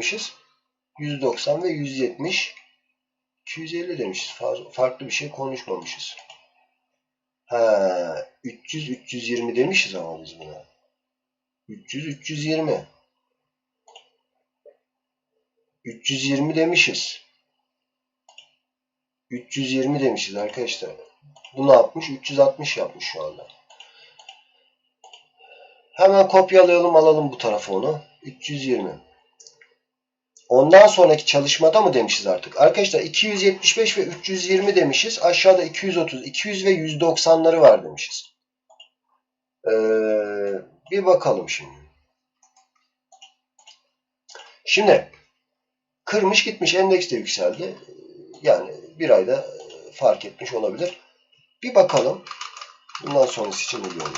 demişiz. 190 ve 170. 250 demişiz. Farklı bir şey konuşmamışız. Ha, 300 320 demişiz ama biz buna. 300 320. 320 demişiz. 320 demişiz arkadaşlar. Bu ne yapmış? 360 yapmış şu anda. Hemen kopyalayalım alalım bu tarafa onu. 320. Ondan sonraki çalışmada mı demişiz artık? Arkadaşlar 275 ve 320 demişiz. Aşağıda 230, 200 ve 190'ları var demişiz. Ee, bir bakalım şimdi. Şimdi kırmış gitmiş endeks de yükseldi. Yani bir ayda fark etmiş olabilir. Bir bakalım. Bundan sonrası için ne diyorum?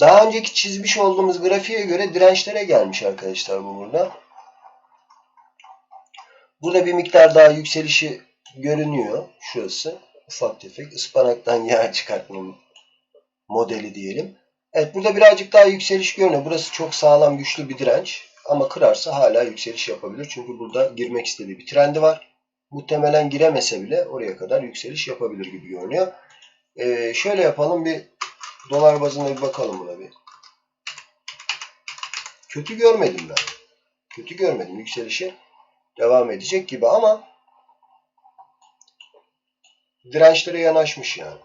Daha önceki çizmiş olduğumuz grafiğe göre dirençlere gelmiş arkadaşlar bu burada. Burada bir miktar daha yükselişi görünüyor. Şurası. Ufak tefek ıspanaktan yağ çıkartma modeli diyelim. Evet burada birazcık daha yükseliş görünüyor. Burası çok sağlam güçlü bir direnç. Ama kırarsa hala yükseliş yapabilir. Çünkü burada girmek istediği bir trendi var. Muhtemelen giremese bile oraya kadar yükseliş yapabilir gibi görünüyor. Ee, şöyle yapalım bir dolar bazında bir bakalım buna bir. Kötü görmedim ben. Kötü görmedim. Yükselişi devam edecek gibi ama dirençlere yanaşmış yani.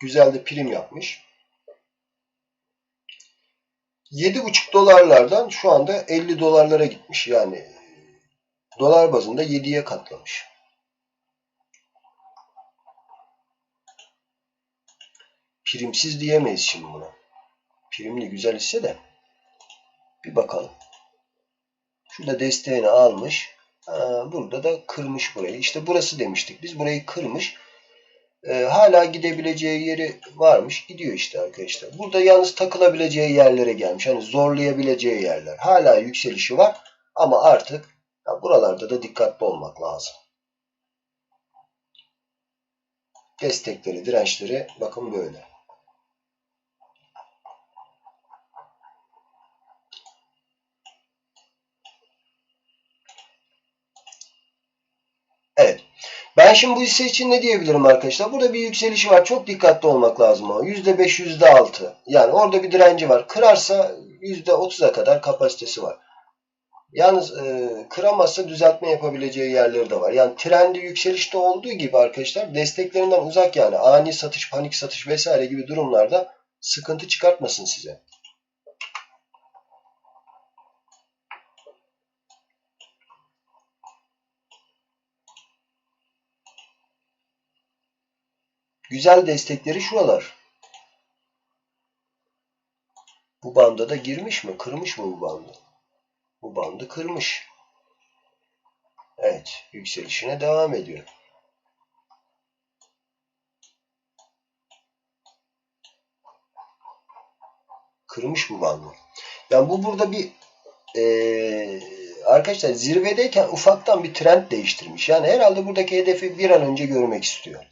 Güzel de prim yapmış. 7,5 dolarlardan şu anda 50 dolarlara gitmiş. Yani dolar bazında 7'ye katlamış. Primsiz diyemeyiz şimdi buna. Primli güzel hisse de. Bir bakalım. Şurada desteğini almış. Burada da kırmış burayı. İşte burası demiştik. Biz burayı kırmış. Ee, hala gidebileceği yeri varmış. Gidiyor işte arkadaşlar. Burada yalnız takılabileceği yerlere gelmiş. Hani zorlayabileceği yerler. Hala yükselişi var. Ama artık buralarda da dikkatli olmak lazım. Destekleri, dirençleri bakın böyle. Evet. Ben şimdi bu hisse için ne diyebilirim arkadaşlar? Burada bir yükselişi var. Çok dikkatli olmak lazım o. %5, %6. Yani orada bir direnci var. Kırarsa %30'a kadar kapasitesi var. Yalnız e, kıramazsa düzeltme yapabileceği yerleri de var. Yani trendi yükselişte olduğu gibi arkadaşlar desteklerinden uzak yani ani satış, panik satış vesaire gibi durumlarda sıkıntı çıkartmasın size. Güzel destekleri şuralar. Bu banda da girmiş mi? Kırmış mı bu bandı? Bu bandı kırmış. Evet. Yükselişine devam ediyor. Kırmış bu bandı. Yani bu burada bir ee, arkadaşlar zirvedeyken ufaktan bir trend değiştirmiş. Yani herhalde buradaki hedefi bir an önce görmek istiyor.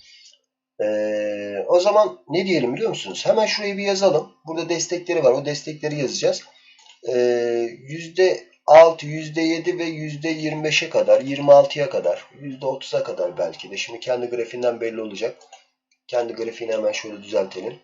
Ee, o zaman ne diyelim biliyor musunuz? Hemen şurayı bir yazalım. Burada destekleri var. O destekleri yazacağız. Ee, %6, %7 ve %25'e kadar, 26'ya kadar, %30'a kadar belki de. Şimdi kendi grafiğinden belli olacak. Kendi grafiğini hemen şöyle düzeltelim.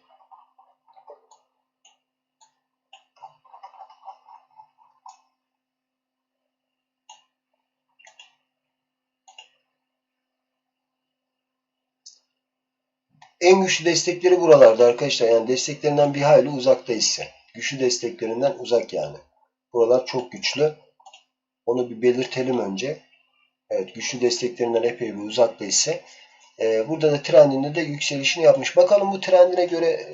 En güçlü destekleri buralarda arkadaşlar. Yani desteklerinden bir hayli uzakta ise. Güçlü desteklerinden uzak yani. Buralar çok güçlü. Onu bir belirtelim önce. Evet güçlü desteklerinden epey bir uzakta ise. Ee, burada da trendinde de yükselişini yapmış. Bakalım bu trendine göre e,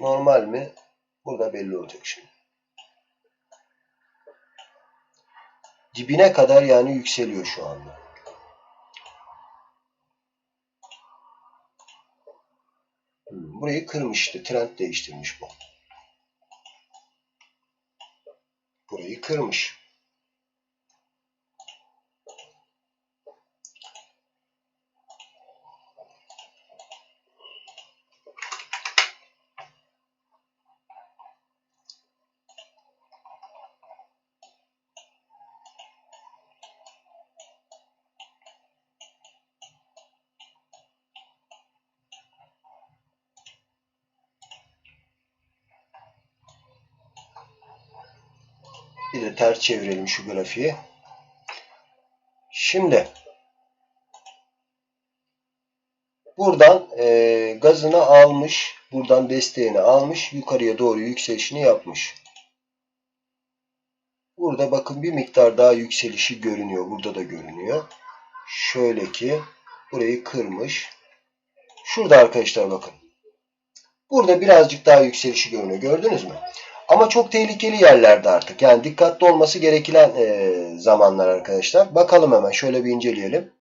normal mi? Burada belli olacak şimdi. Dibine kadar yani yükseliyor şu anda. Burayı kırmıştı. Trend değiştirmiş bu. Burayı kırmış. Bir de ters çevirelim şu grafiği. Şimdi buradan e, gazını almış. Buradan desteğini almış. Yukarıya doğru yükselişini yapmış. Burada bakın bir miktar daha yükselişi görünüyor. Burada da görünüyor. Şöyle ki burayı kırmış. Şurada arkadaşlar bakın. Burada birazcık daha yükselişi görünüyor. Gördünüz mü? Ama çok tehlikeli yerlerde artık. Yani dikkatli olması gereken e, zamanlar arkadaşlar. Bakalım hemen şöyle bir inceleyelim.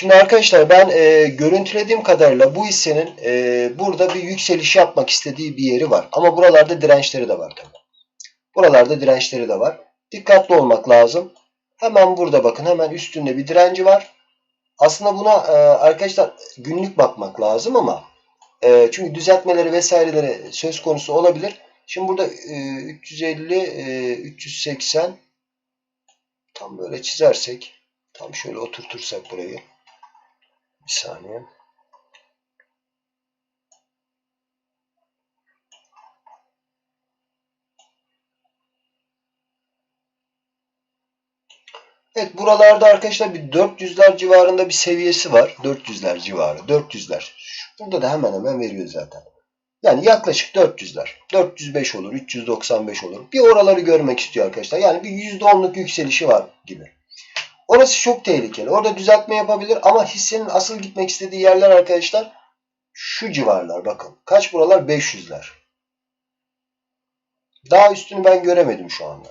Şimdi arkadaşlar ben e, görüntülediğim kadarıyla bu hissenin e, burada bir yükseliş yapmak istediği bir yeri var. Ama buralarda dirençleri de var tabii. Buralarda dirençleri de var. Dikkatli olmak lazım. Hemen burada bakın hemen üstünde bir direnci var. Aslında buna e, arkadaşlar günlük bakmak lazım ama e, çünkü düzeltmeleri vesaireleri söz konusu olabilir. Şimdi burada e, 350 e, 380 tam böyle çizersek tam şöyle oturtursak burayı bir saniye. Evet buralarda arkadaşlar bir 400'ler civarında bir seviyesi var. 400'ler civarı. 400'ler. Burada da hemen hemen veriyor zaten. Yani yaklaşık 400'ler. 405 olur. 395 olur. Bir oraları görmek istiyor arkadaşlar. Yani bir %10'luk yükselişi var gibi. Orası çok tehlikeli. Orada düzeltme yapabilir ama hissenin asıl gitmek istediği yerler arkadaşlar şu civarlar bakın. Kaç buralar? 500'ler. Daha üstünü ben göremedim şu anda.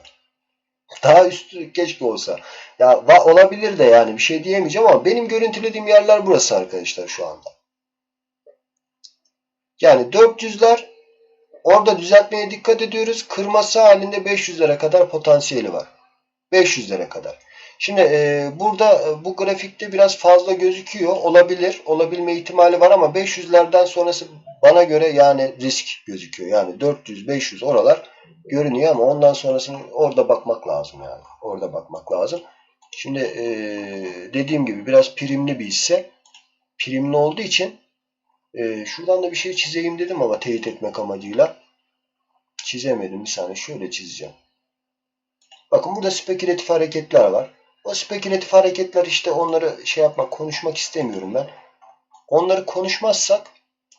Daha üstü keşke olsa. Ya olabilir de yani bir şey diyemeyeceğim ama benim görüntülediğim yerler burası arkadaşlar şu anda. Yani 400'ler orada düzeltmeye dikkat ediyoruz. Kırması halinde 500'lere kadar potansiyeli var. 500'lere kadar. Şimdi e, burada e, bu grafikte biraz fazla gözüküyor. Olabilir. Olabilme ihtimali var ama 500'lerden sonrası bana göre yani risk gözüküyor. Yani 400-500 oralar görünüyor ama ondan sonrasını orada bakmak lazım yani. Orada bakmak lazım. Şimdi e, dediğim gibi biraz primli bir hisse. Primli olduğu için e, şuradan da bir şey çizeyim dedim ama teyit etmek amacıyla. Çizemedim. Bir saniye şöyle çizeceğim. Bakın burada spekülatif hareketler var. O spekülatif hareketler işte onları şey yapmak, konuşmak istemiyorum ben. Onları konuşmazsak,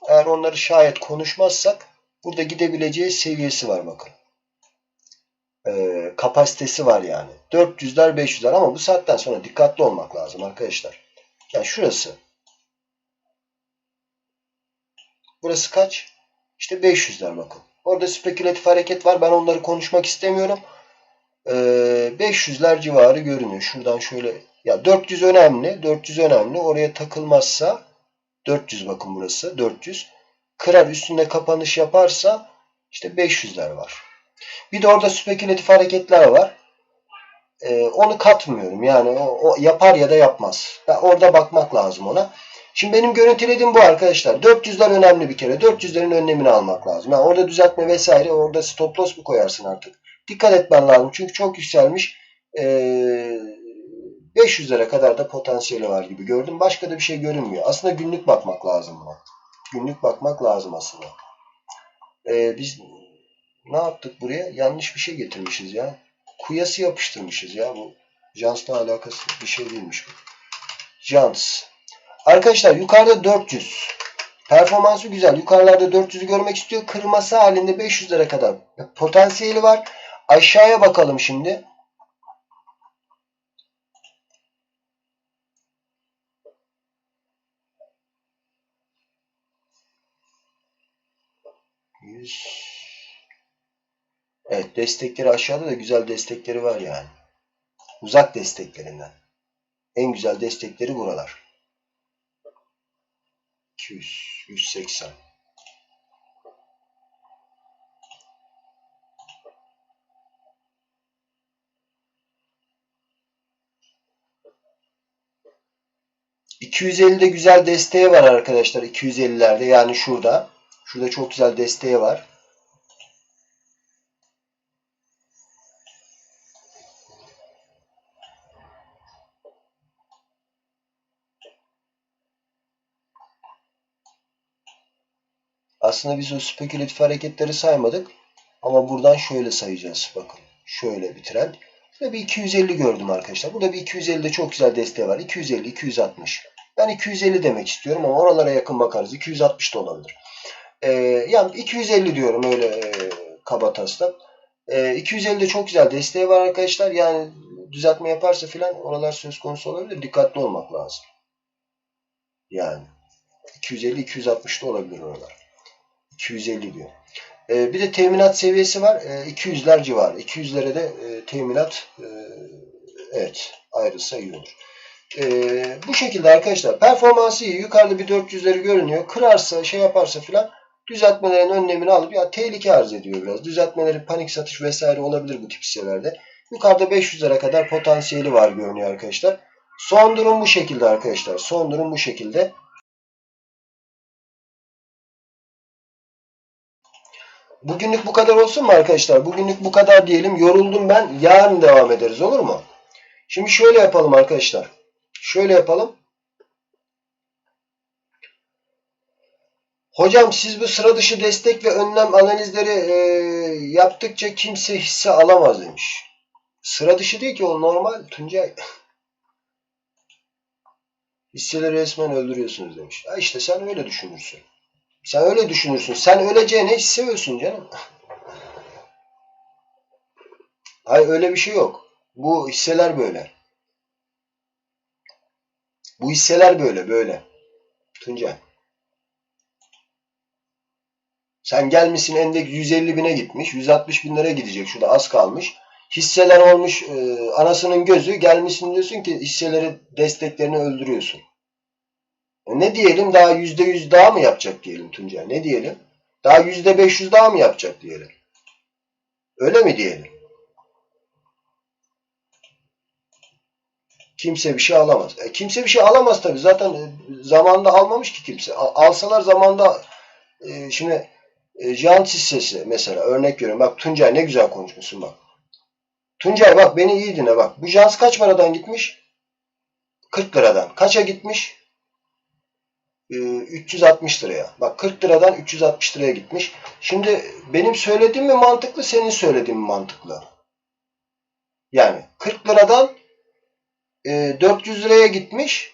eğer onları şayet konuşmazsak burada gidebileceği seviyesi var bakın. Ee, kapasitesi var yani. 400'ler 500'ler ama bu saatten sonra dikkatli olmak lazım arkadaşlar. Yani şurası. Burası kaç? İşte 500'ler bakın. Orada spekülatif hareket var. Ben onları konuşmak istemiyorum. 500'ler ee, civarı görünüyor. Şuradan şöyle ya 400 önemli. 400 önemli. Oraya takılmazsa 400 bakın burası. 400. Kırar üstünde kapanış yaparsa işte 500'ler var. Bir de orada spekülatif hareketler var. Ee, onu katmıyorum. Yani o, o yapar ya da yapmaz. Yani orada bakmak lazım ona. Şimdi benim görüntülediğim bu arkadaşlar. 400'ler önemli bir kere. 400'lerin önlemini almak lazım. Yani orada düzeltme vesaire orada stop loss mu koyarsın artık? Dikkat etmen lazım. Çünkü çok yükselmiş. Ee, 500'lere kadar da potansiyeli var gibi gördüm. Başka da bir şey görünmüyor. Aslında günlük bakmak lazım buna. Günlük bakmak lazım aslında. Ee, biz ne yaptık buraya? Yanlış bir şey getirmişiz ya. Kuyası yapıştırmışız ya. Bu Jans'la alakası bir şey değilmiş bu. Jans. Arkadaşlar yukarıda 400. Performansı güzel. Yukarılarda 400'ü görmek istiyor. Kırması halinde 500'lere kadar potansiyeli var. Aşağıya bakalım şimdi. Yüz. Evet destekleri aşağıda da güzel destekleri var yani. Uzak desteklerinden. En güzel destekleri buralar. 200, 180. ...250'de güzel desteği var arkadaşlar. 250'lerde yani şurada. Şurada çok güzel desteği var. Aslında biz o spekülatif hareketleri saymadık. Ama buradan şöyle sayacağız. Bakın. Şöyle bir trend. Burada bir 250 gördüm arkadaşlar. Burada bir 250'de çok güzel desteği var. 250, 260. Ben 250 demek istiyorum ama oralara yakın bakarız. 260 da olabilir. Ee, yani 250 diyorum öyle e, kaba taslak. Ee, 250'de çok güzel desteği var arkadaşlar. Yani düzeltme yaparsa filan oralar söz konusu olabilir. Dikkatli olmak lazım. Yani 250-260 da olabilir oralar. 250 diyor. Ee, bir de teminat seviyesi var. Ee, 200'ler civarı. 200'lere de e, teminat e, evet ayrılsa iyi olur. Ee, bu şekilde arkadaşlar performansı iyi. Yukarıda bir 400'leri görünüyor. Kırarsa şey yaparsa filan düzeltmelerin önlemini alıp ya tehlike arz ediyor biraz. Düzeltmeleri panik satış vesaire olabilir bu tip hisselerde. Yukarıda 500'lere kadar potansiyeli var görünüyor arkadaşlar. Son durum bu şekilde arkadaşlar. Son durum bu şekilde. Bugünlük bu kadar olsun mu arkadaşlar? Bugünlük bu kadar diyelim. Yoruldum ben. Yarın devam ederiz olur mu? Şimdi şöyle yapalım arkadaşlar. Şöyle yapalım. Hocam siz bu sıra dışı destek ve önlem analizleri e, yaptıkça kimse hisse alamaz demiş. Sıra dışı değil ki o normal Tuncay. Hisseleri resmen öldürüyorsunuz demiş. Ya işte sen öyle düşünürsün. Sen öyle düşünürsün. Sen öleceğine hisse ölsün canım. Hayır öyle bir şey yok. Bu hisseler böyle. Bu hisseler böyle böyle. Tuncay. Sen gelmişsin endeks 150 bine gitmiş. 160 bin lira gidecek. Şurada az kalmış. Hisseler olmuş e, anasının gözü. Gelmişsin diyorsun ki hisseleri desteklerini öldürüyorsun. E ne diyelim daha %100 daha mı yapacak diyelim Tuncay? Ne diyelim? Daha %500 daha mı yapacak diyelim? Öyle mi diyelim? Kimse bir şey alamaz. E, kimse bir şey alamaz tabii. Zaten e, zamanında almamış ki kimse. Alsalar zamanda e, şimdi e, hissesi mesela örnek veriyorum. Bak Tuncay ne güzel konuşmuşsun bak. Tuncay bak beni iyi dinle bak. Bu Jans kaç paradan gitmiş? 40 liradan. Kaça gitmiş? 360 liraya. Bak 40 liradan 360 liraya gitmiş. Şimdi benim söylediğim mi mantıklı, senin söylediğin mi mantıklı? Yani 40 liradan 400 liraya gitmiş.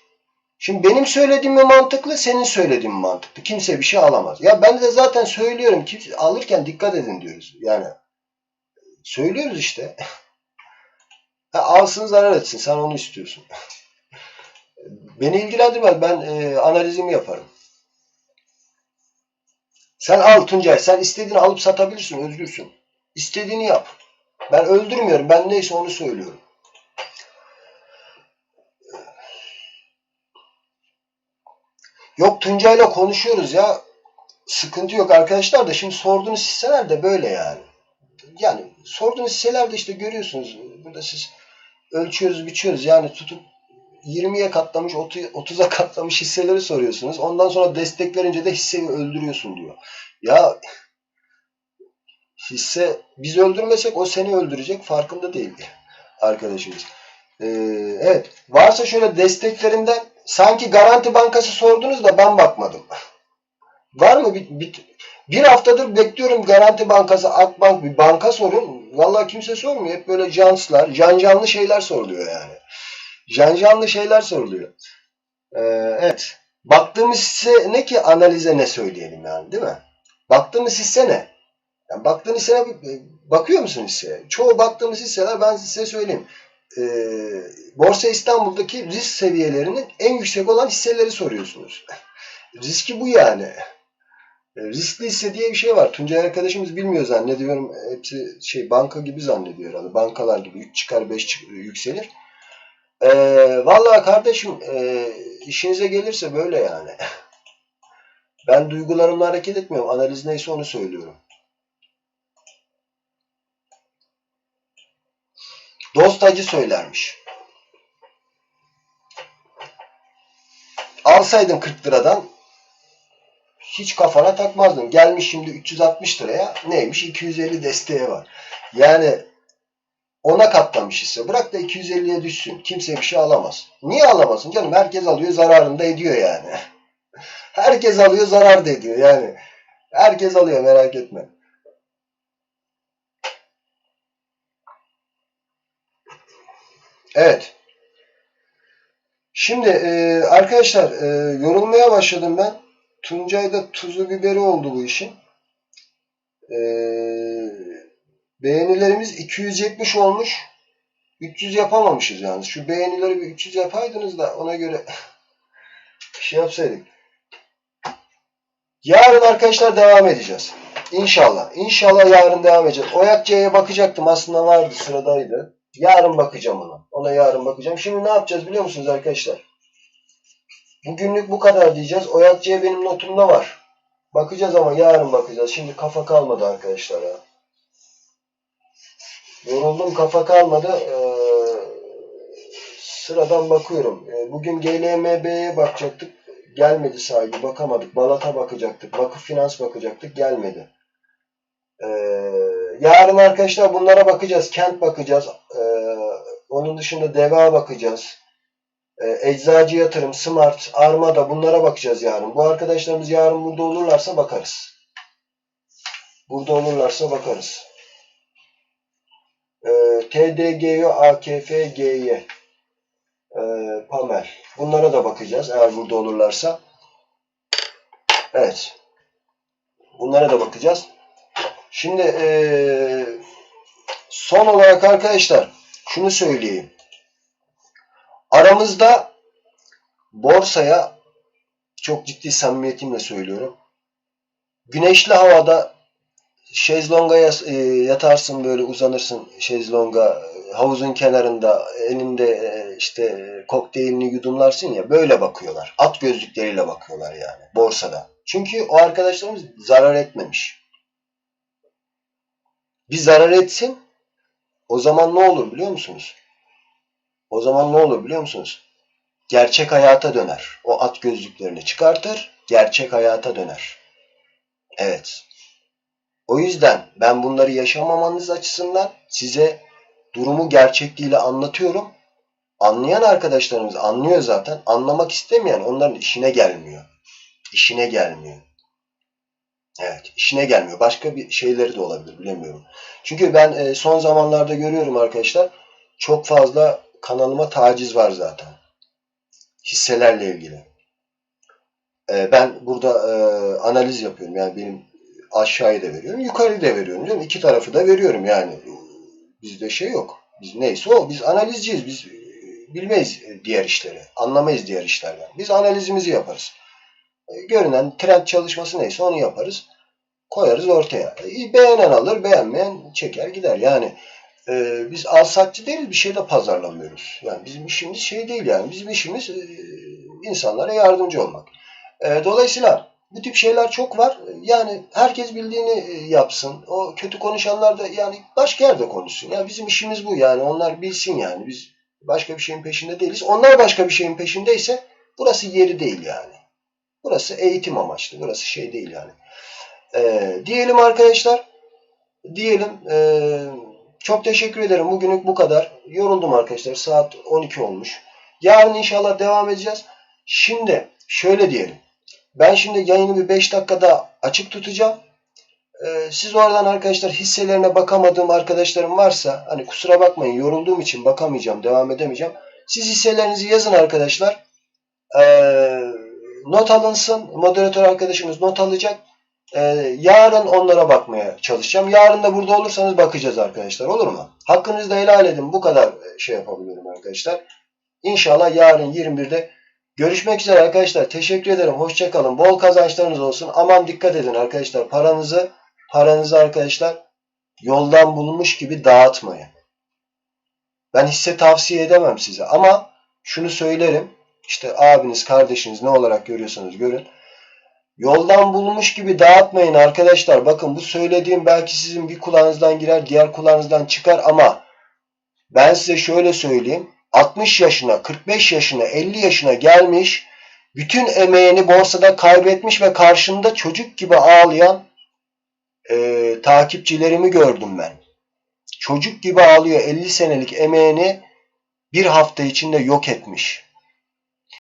Şimdi benim söylediğim mi mantıklı, senin söylediğin mi mantıklı? Kimse bir şey alamaz. Ya ben de zaten söylüyorum. Kimse, alırken dikkat edin diyoruz. Yani söylüyoruz işte. ha, alsın zarar etsin. Sen onu istiyorsun. Beni ilgilendirmez. Ben e, analizimi yaparım. Sen al Tuncay. Sen istediğini alıp satabilirsin. Özgürsün. İstediğini yap. Ben öldürmüyorum. Ben neyse onu söylüyorum. Yok Tuncay'la konuşuyoruz ya. Sıkıntı yok arkadaşlar da şimdi sorduğunuz hisseler de böyle yani. Yani sorduğunuz hisseler de işte görüyorsunuz. Burada siz ölçüyoruz, biçiyoruz. Yani tutup 20'ye katlamış, 30'a katlamış hisseleri soruyorsunuz. Ondan sonra destek verince de hisseyi öldürüyorsun diyor. Ya hisse biz öldürmesek o seni öldürecek farkında değil arkadaşımız. Ee, evet. Varsa şöyle desteklerinden sanki Garanti Bankası sordunuz da ben bakmadım. Var mı? Bir, bir, bir haftadır bekliyorum Garanti Bankası, Akbank bir banka sorun. Vallahi kimse sormuyor. Hep böyle canslar, can canlı şeyler soruluyor yani. Can canlı şeyler soruluyor. Ee, evet. Baktığımız hisse ne ki analize ne söyleyelim yani değil mi? Baktığımız hisse ne? Yani baktığın hissene bakıyor musun hisseye? Çoğu baktığımız hisseler ben size söyleyeyim. Ee, Borsa İstanbul'daki risk seviyelerinin en yüksek olan hisseleri soruyorsunuz. Riski bu yani. E, riskli hisse diye bir şey var. Tuncay arkadaşımız bilmiyor zannediyorum. Hepsi şey banka gibi zannediyor herhalde. Bankalar gibi 3 çıkar 5 yükselir. E, vallahi kardeşim e, işinize gelirse böyle yani. Ben duygularımla hareket etmiyorum. Analiz neyse onu söylüyorum. Dost acı söylermiş. Alsaydın 40 liradan hiç kafana takmazdın. Gelmiş şimdi 360 liraya neymiş 250 desteğe var. Yani ona katlamış ise bırak da 250'ye düşsün. Kimse bir şey alamaz. Niye alamasın canım? Herkes alıyor zararını da ediyor yani. Herkes alıyor zarar da ediyor yani. Herkes alıyor merak etme. Evet. Şimdi e, arkadaşlar e, yorulmaya başladım ben. Tuncay'da tuzu biberi oldu bu işin. E, beğenilerimiz 270 olmuş. 300 yapamamışız yalnız. Şu beğenileri bir 300 yapaydınız da ona göre şey yapsaydık. Yarın arkadaşlar devam edeceğiz. İnşallah. İnşallah yarın devam edeceğiz. Oyakçı'ya bakacaktım. Aslında vardı sıradaydı. Yarın bakacağım ona. Ona yarın bakacağım. Şimdi ne yapacağız biliyor musunuz arkadaşlar? Bugünlük bu kadar diyeceğiz. Oyakçı'ya benim notumda var. Bakacağız ama yarın bakacağız. Şimdi kafa kalmadı arkadaşlar ya. Yoruldum kafa kalmadı. Ee, sıradan bakıyorum. Ee, bugün GLMB'ye bakacaktık. Gelmedi sahibi. Bakamadık. Balat'a bakacaktık. Vakıf Finans bakacaktık. Gelmedi. Ee, yarın arkadaşlar bunlara bakacağız. Kent bakacağız. Ee, onun dışında DEVA bakacağız. Ee, eczacı yatırım, Smart, Armada bunlara bakacağız yarın. Bu arkadaşlarımız yarın burada olurlarsa bakarız. Burada olurlarsa bakarız. Ee, TDGO, AKFGY, ee, Pamel. Bunlara da bakacağız eğer burada olurlarsa. Evet. Bunlara da bakacağız. Şimdi ee, son olarak arkadaşlar şunu söyleyeyim. Aramızda borsaya çok ciddi samimiyetimle söylüyorum. Güneşli havada şezlonga e, yatarsın böyle uzanırsın şezlonga havuzun kenarında elinde e, işte kokteylini yudumlarsın ya böyle bakıyorlar. At gözlükleriyle bakıyorlar yani borsada. Çünkü o arkadaşlarımız zarar etmemiş. Bir zarar etsin o zaman ne olur biliyor musunuz? O zaman ne olur biliyor musunuz? Gerçek hayata döner. O at gözlüklerini çıkartır, gerçek hayata döner. Evet. O yüzden ben bunları yaşamamanız açısından size durumu gerçekliğiyle anlatıyorum. Anlayan arkadaşlarımız anlıyor zaten. Anlamak istemeyen onların işine gelmiyor. İşine gelmiyor. Evet, işine gelmiyor. Başka bir şeyleri de olabilir, bilemiyorum. Çünkü ben e, son zamanlarda görüyorum arkadaşlar. Çok fazla kanalıma taciz var zaten. Hisselerle ilgili. E, ben burada e, analiz yapıyorum. Yani benim aşağıya da veriyorum, yukarıyı da veriyorum. Değil mi? İki tarafı da veriyorum yani. Bizde şey yok. Biz neyse o. Biz analizciyiz. Biz bilmeyiz diğer işleri. Anlamayız diğer işlerden. Biz analizimizi yaparız. Görünen trend çalışması neyse onu yaparız. Koyarız ortaya. E, Beğenen alır, beğenmeyen çeker gider. Yani e, biz alsatçı değiliz. Bir şey de pazarlamıyoruz. Yani bizim işimiz şey değil yani. Bizim işimiz e, insanlara yardımcı olmak. E, dolayısıyla bu tip şeyler çok var. Yani herkes bildiğini e, yapsın. O kötü konuşanlar da yani başka yerde konuşsun. Ya bizim işimiz bu yani. Onlar bilsin yani. Biz başka bir şeyin peşinde değiliz. Onlar başka bir şeyin peşindeyse burası yeri değil yani. Burası eğitim amaçlı. Burası şey değil yani. Ee, diyelim arkadaşlar. Diyelim. ee, çok teşekkür ederim. Bugünlük bu kadar. Yoruldum arkadaşlar. Saat 12 olmuş. Yarın inşallah devam edeceğiz. Şimdi şöyle diyelim. Ben şimdi yayını bir 5 dakikada açık tutacağım. Ee, siz oradan arkadaşlar hisselerine bakamadığım arkadaşlarım varsa hani kusura bakmayın yorulduğum için bakamayacağım, devam edemeyeceğim. Siz hisselerinizi yazın arkadaşlar. Ee, not alınsın. Moderatör arkadaşımız not alacak. Ee, yarın onlara bakmaya çalışacağım. Yarın da burada olursanız bakacağız arkadaşlar. Olur mu? Hakkınızda helal edin. Bu kadar şey yapabiliyorum arkadaşlar. İnşallah yarın 21'de Görüşmek üzere arkadaşlar. Teşekkür ederim. Hoşçakalın. Bol kazançlarınız olsun. Aman dikkat edin arkadaşlar. Paranızı paranızı arkadaşlar yoldan bulmuş gibi dağıtmayın. Ben hisse tavsiye edemem size ama şunu söylerim. İşte abiniz, kardeşiniz ne olarak görüyorsanız görün. Yoldan bulmuş gibi dağıtmayın arkadaşlar. Bakın bu söylediğim belki sizin bir kulağınızdan girer, diğer kulağınızdan çıkar ama ben size şöyle söyleyeyim. 60 yaşına, 45 yaşına, 50 yaşına gelmiş, bütün emeğini borsada kaybetmiş ve karşında çocuk gibi ağlayan e, takipçilerimi gördüm ben. Çocuk gibi ağlıyor 50 senelik emeğini bir hafta içinde yok etmiş.